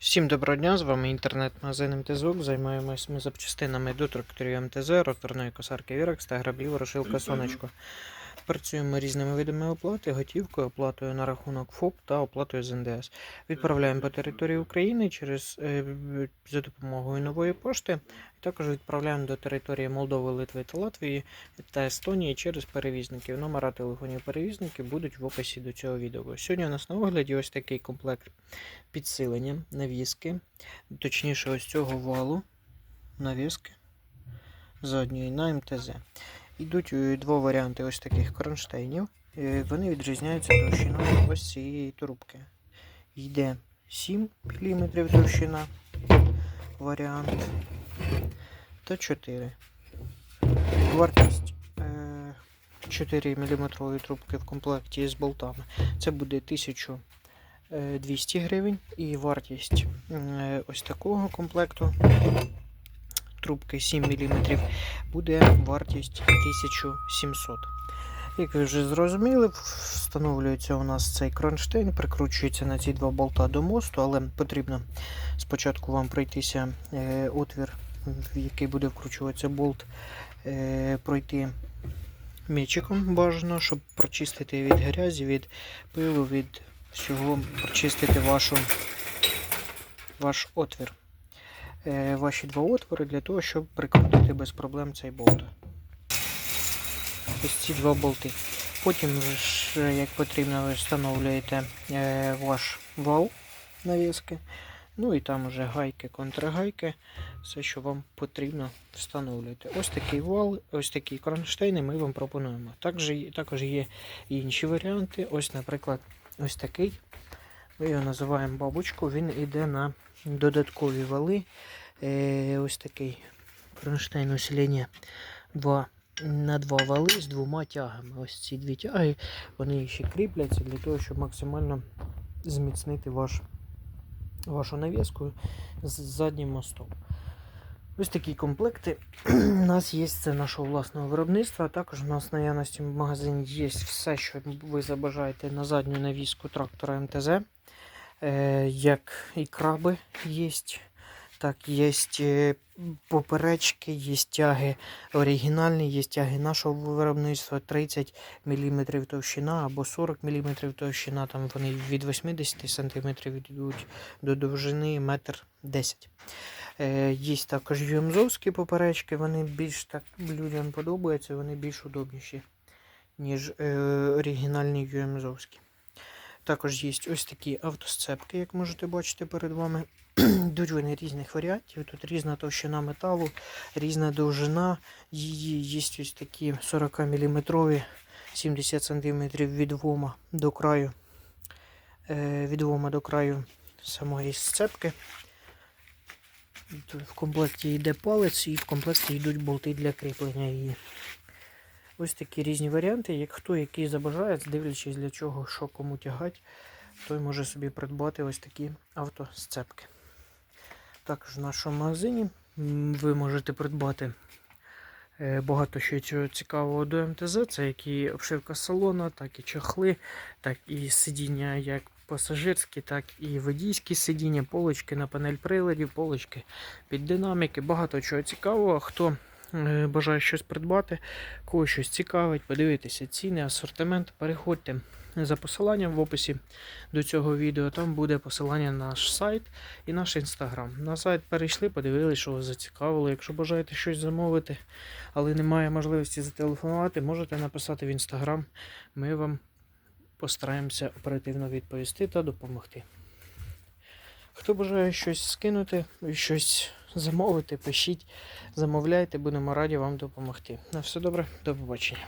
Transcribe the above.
Всім доброго дня, з вами інтернет-магазин МТЗУК. Займаємось ми запчастинами до тракторів МТЗ, роторної косарки Вірекс та граблів Рошилка Сонечко. Працюємо різними видами оплати, готівкою, оплатою на рахунок ФОП та оплатою з НДС. Відправляємо по території України через е, за допомогою нової пошти. Також відправляємо до території Молдови, Литви та Латвії та Естонії через перевізників. Номера телефонів перевізників будуть в описі до цього відео. Сьогодні у нас на огляді ось такий комплект підсилення навіски, точніше, ось цього валу навіски задньої на МТЗ. Йдуть е, два варіанти ось таких кронштейнів. Е, Вони відрізняються товщиною ось цієї трубки. Йде 7 мм товщина варіант та 4. Вартість е, 4 мм трубки в комплекті з болтами. Це буде 1200 гривень. І вартість е, ось такого комплекту трубки 7 мм буде вартість 1700. Як ви вже зрозуміли, встановлюється у нас цей кронштейн, прикручується на ці два болта до мосту, але потрібно спочатку вам пройтися е, отвір, в який буде вкручуватися болт, е, пройти м'ячиком бажано, щоб прочистити від грязі, від пилу, від всього, прочистити вашу, ваш отвір. Е, ваші два отвори для того, щоб прикрутити без проблем цей болт. Ось ці два болти. Потім, як потрібно, ви встановлюєте е, ваш вал навіски. Ну і там вже гайки, контргайки, все, що вам потрібно встановлюєте. Ось такий вал, ось такі кронштейни ми вам пропонуємо. Також, також є інші варіанти. Ось, наприклад, ось такий. Ми його називаємо бабочку. Він йде на додаткові вали. Е, ось такий кронштейн усилення 2 на два вали з двома тягами. Ось ці дві тяги, вони ще кріпляться для того, щоб максимально зміцнити ваш, вашу нав'язку з заднім мостом. Ось такі комплекти у нас є це нашого власного виробництва. Також у нас в наявності в магазині є все, що ви забажаєте на задню навіску трактора МТЗ. Е, як і краби є, так є е, поперечки, є тяги оригінальні, є тяги нашого виробництва 30 мм товщина або 40 мм товщина. Там вони від 80 см йдуть до довжини 1,10 м. Е, є також юмзовські поперечки, вони більш так людям подобаються, вони більш удобніші, ніж е, оригінальні юмзовські. Також є ось такі автосцепки, як можете бачити перед вами. Йдуть вони різних варіантів. Тут різна товщина металу, різна довжина. Її є ось такі 40 мм 70 см відлома до краю. Е, відлома до краю самої сцепки. В комплекті йде палець і в комплекті йдуть болти для кріплення її. Ось такі різні варіанти. Як хто який забажає, дивлячись для чого, що кому тягати, той може собі придбати ось такі автосцепки. Також в нашому магазині ви можете придбати е, багато що цього цікавого до МТЗ. Це як і обшивка салона, так і чохли, так і сидіння як пасажирські, так і водійські сидіння, полочки на панель приладів, полочки під динаміки. Багато чого цікавого. Хто е, бажає щось придбати, кого щось цікавить, подивитися ціни, асортимент, переходьте за посиланням в описі до цього відео. Там буде посилання на наш сайт і наш інстаграм. На сайт перейшли, подивилися, що вас зацікавило. Якщо бажаєте щось замовити, але немає можливості зателефонувати, можете написати в інстаграм. Ми вам постараємося оперативно відповісти та допомогти. Хто бажає щось скинути, щось замовити, пишіть, замовляйте, будемо раді вам допомогти. На все добре, до побачення.